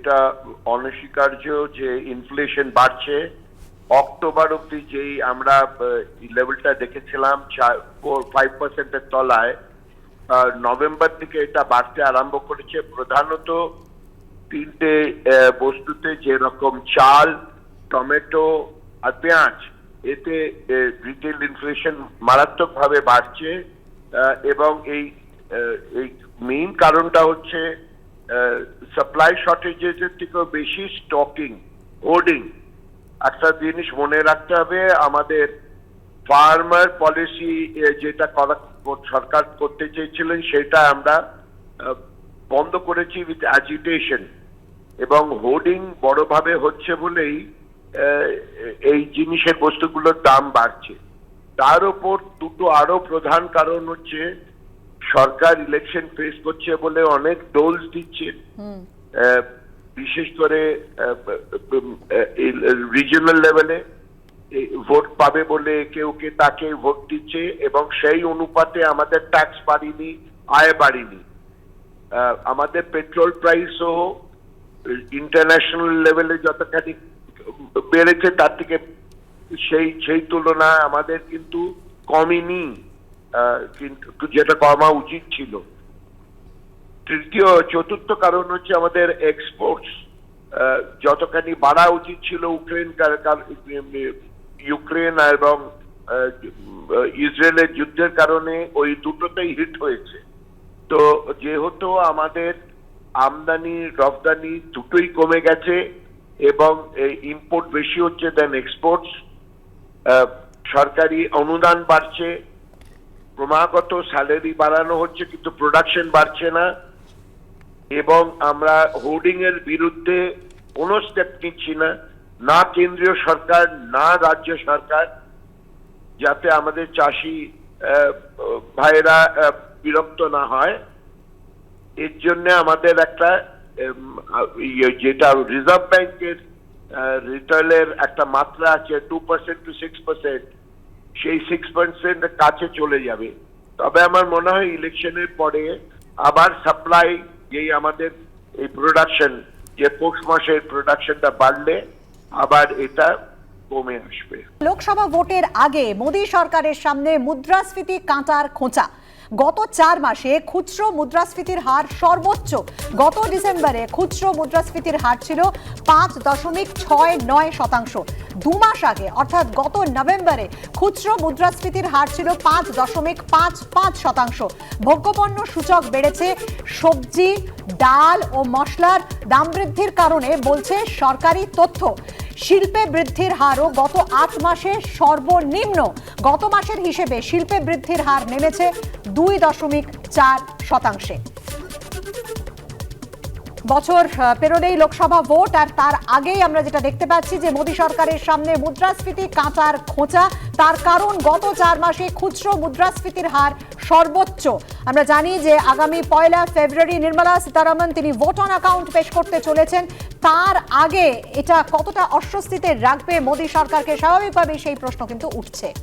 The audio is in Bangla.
এটা অনস্বীকার্য যে ইনফ্লেশন বাড়ছে। অক্টোবর অব্দি যেই আমরা লেভেলটা দেখেছিলাম ফাইভ পার্সেন্টের তলায় নভেম্বর থেকে এটা বাড়তে আরম্ভ করেছে। প্রধানত তিনটে বস্তুতে যেরকম চাল, টমেটো আর পেঁয়াজ, এতে রিটেল ইনফ্লেশন মারাত্মকভাবে বাড়ছে। এবং এই এই মেইন কারণটা হচ্ছে সাপ্লাই শর্টেজের থেকেও বেশি স্টকিং হোর্ডিং একটা জিনিস মনে রাখতে হবে, আমাদের ফার্মার পলিসি যেটা করা, সরকার করতে চেয়েছিলেন, সেটা আমরা বন্ধ করেছি উইথ অ্যাজিটেশন এবং হোর্ডিং বড়ভাবে হচ্ছে বলেই এই জিনিসের বস্তুগুলোর দাম বাড়ছে। তার উপর দুটো আরও প্রধান কারণ হচ্ছে সরকার ইলেকশন ফেস করছে বলে অনেক ডোলস দিচ্ছে। বিশেষ করে রিজিওনাল লেভেলে ভোট পাবে বলে কেউ কে তাকে ভোট দিচ্ছে এবং সেই অনুপাতে আমাদের ট্যাক্স বাড়িনি আয় বাড়িনি। আমাদের পেট্রোল প্রাইস প্রাইসও ইন্টারন্যাশনাল লেভেলে যতখানি বেড়েছে তার থেকে সেই সেই তুলনায় আমাদের কিন্তু কমেনি। কিন্তু যেটা কমা উচিত ছিল। তৃতীয়, চতুর্থ কারণ হচ্ছে আমাদের এক্সপোর্টস যতখানি বাড়া উচিত ছিল ইউক্রেন কার- কার- ইউক্রেন এবং ইসরায়েলের যুদ্ধের কারণে ওই দুটোতেই হিট হয়েছে। তো যেহেতু আমাদের আমদানি রপ্তানি দুটোই কমে গেছে এবং ইম্পোর্ট বেশি হচ্ছে দেন এক্সপোর্টস সরকারি অনুদান বাড়ছে ক্রমাগত স্যালারি বাড়ানো হচ্ছে কিন্তু প্রোডাকশন বাড়ছে না। এবং আমরা হোর্ডিং এর বিরুদ্ধে কোনো স্টেপ নিচ্ছি না। না কেন্দ্রীয় সরকার না রাজ্য সরকার যাতে আমাদের চাষি ভাইরা বিরক্ত না হয়। এর জন্য আমাদের একটা ইয়ে, যেটা রিজার্ভ ব্যাংকের রিটেলের একটা মাত্রা আছে two percent two six percent সেই সিক্স পার্সেন্ট কাছে চলে যাবে। তবে আমার মনে হয় ইলেকশনের পরে আবার সাপ্লাই যেই আমাদের এই প্রোডাকশন যে পৌষ মাসের প্রোডাকশনটা বাড়লে আবার এটা কমে আসবে। লোকসভা ভোটের আগে মোদী সরকারের সামনে মুদ্রাস্ফীতি কাঁটার খোঁচা। গত চার মাসে খুচরো মুদ্রাস্ফীতির হার সর্বোচ্চ। গত ডিসেম্বরে খুচরো মুদ্রাস্ফীতির হার ছিল পাঁচ দশমিক ছয় নয় শতাংশ। দু মাস আগে, অর্থাৎ গত নভেম্বরে, খুচরো মুদ্রাস্ফীতির হার ছিল পাঁচ দশমিক পাঁচ পাঁচ শতাংশ। ভোগ্যপণ্য সূচক বেড়েছে, সবজি, ডাল ও মশলার দাম বৃদ্ধির কারণে বলছে সরকারি তথ্য। শিল্পে বৃদ্ধির হারও গত আট মাসে সর্বনিম্ন। গত মাসের হিসেবে শিল্পে বৃদ্ধির হার নেমেছে দুই দশমিক চার শতাংশে। বছর আহ, পেরোলেই লোকসভা ভোট আর তার আগেই আমরা যেটা দেখতে পাচ্ছি যে মোদী সরকারের সামনে মুদ্রাস্ফীতি কাঁচার খোঁচা। তার কারণ গত চার মাসে খুচরো মুদ্রাস্ফীতির হার সর্বোচ্চ। আমরা জানি যে আগামী পয়লা ফেব্রুয়ারি নির্মলা সীতারামন তিনি ভোট অন অ্যাকাউন্ট পেশ করতে চলেছেন। তার আগে এটা কতটা অস্বস্তিতে রাখবে মোদী সরকারকে স্বাভাবিকভাবেই সেই প্রশ্ন কিন্তু উঠছে।